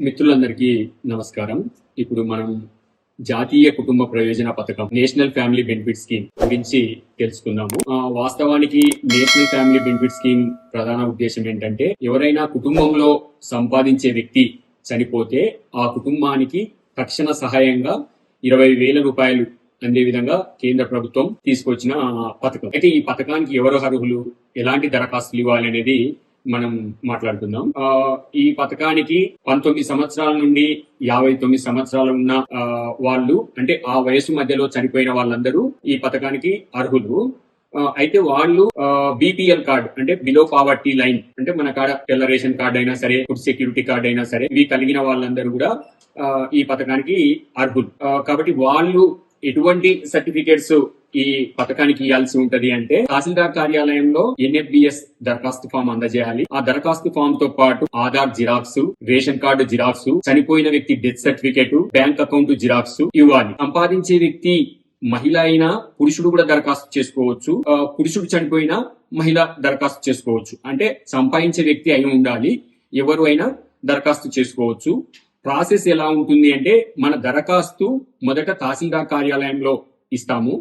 మిత్రులందరికీ నమస్కారం. ఇప్పుడు మనం జాతీయ కుటుంబ ప్రయోజన పథకం నేషనల్ ఫ్యామిలీ బెనిఫిట్ స్కీమ్ గురించి తెలుసుకుందాము. ఆ, వాస్తవానికి నేషనల్ ఫ్యామిలీ బెనిఫిట్ స్కీమ్ ప్రధాన ఉద్దేశం ఏంటంటే ఎవరైనా కుటుంబంలో సంపాదించే వ్యక్తి చనిపోతే ఆ కుటుంబానికి తక్షణ సహాయంగా ఇరవై వేల రూపాయలు అందే విధంగా కేంద్ర ప్రభుత్వం తీసుకొచ్చిన పథకం. అయితే ఈ పథకానికి ఎవరు అర్హులు? ఎలాంటి దరఖాస్తులు ఇవ్వాలి అనేది మనం మాట్లాడుకుందాం. ఆ, ఈ పథకానికి పంతొమ్మిది సంవత్సరాల నుండి యాభై తొమ్మిది సంవత్సరాలు ఉన్న ఆ, వాళ్ళు అంటే ఆ వయసు మధ్యలో చనిపోయిన వాళ్ళందరూ ఈ పథకానికి అర్హులు. అయితే వాళ్ళు బీపీఎల్ కార్డ్ అంటే బిలో పావర్టీ లైన్ అంటే మన కాడ తెల్ల రేషన్ కార్డ్ అయినా సరే ఫుడ్ సెక్యూరిటీ కార్డ్ అయినా సరే ఇవి కలిగిన వాళ్ళందరూ కూడా ఈ పథకానికి అర్హులు. కాబట్టి వాళ్ళు ఎటువంటి సర్టిఫికేట్స్ ఈ పథకానికి ఇవ్వాల్సి ఉంటది అంటే తహసీల్దార్ కార్యాలయంలో ఎన్ఎఫ్బిఎస్ దరఖాస్తు ఫామ్ అందజేయాలి. ఆ దరఖాస్తు ఫామ్తో పాటు Aadhaar xerox ration card xerox చనిపోయిన వ్యక్తి death certificate bank account xerox ఇవ్వాలి. సంపాదించే వ్యక్తి మహిళ అయినా పురుషుడు కూడా దరఖాస్తు చేసుకోవచ్చు. పురుషుడు చనిపోయినా మహిళ దరఖాస్తు చేసుకోవచ్చు. అంటే సంపాదించే వ్యక్తి అయి ఉండాలి. ఎవరు అయినా దరఖాస్తు చేసుకోవచ్చు. ప్రాసెస్ ఎలా ఉంటుంది అంటే మన దరఖాస్తు మొదట తహసీల్దార్ కార్యాలయంలో ఇస్తాము.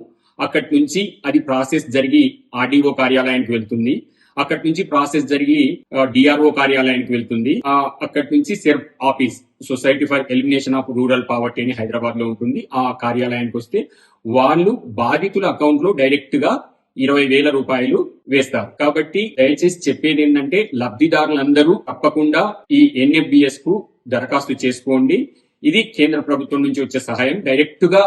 అక్కడి నుంచి అది ప్రాసెస్ జరిగి ఆర్డీఓ కార్యాలయానికి వెళ్తుంది. అక్కడి నుంచి ప్రాసెస్ జరిగి డిఆర్ఓ కార్యాలయానికి వెళ్తుంది. అక్కడి నుంచి SERP office society for elimination of rural poverty అని హైదరాబాద్లో ఉంటుంది. ఆ కార్యాలయానికి వస్తే వాళ్ళు బాధితుల అకౌంట్లో డైరెక్ట్గా ఇరవై వేల రూపాయలు వేస్తారు. కాబట్టి దయచేసి చెప్పేది ఏంటంటే లబ్ధిదారులందరూ తప్పకుండా ఈ ఎన్ఎఫ్బిఎస్కు దరఖాస్తు చేసుకోండి. ఇది కేంద్ర ప్రభుత్వం నుంచి వచ్చే సహాయం. డైరెక్ట్గా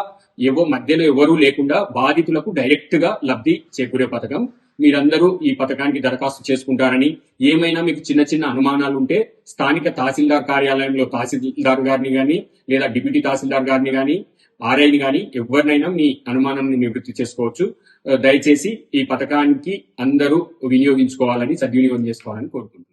ఎవో మధ్యలో ఎవరూ లేకుండా బాధితులకు డైరెక్ట్గా లబ్ధి చేకూరే పథకం. మీరందరూ ఈ పథకానికి దరఖాస్తు చేసుకుంటారని ఏమైనా మీకు చిన్న చిన్న అనుమానాలు ఉంటే స్థానిక తహసీల్దార్ కార్యాలయంలో తహసీల్దార్ గారిని కానీ లేదా డిప్యూటీ తహసీల్దార్ గారిని కానీ ఆర్ఐని కానీ ఎవరినైనా మీ అనుమానాన్ని నివృత్తి చేసుకోవచ్చు. దయచేసి ఈ పథకానికి అందరూ వినియోగించుకోవాలని సద్వినియోగం చేసుకోవాలని కోరుకుంటున్నాను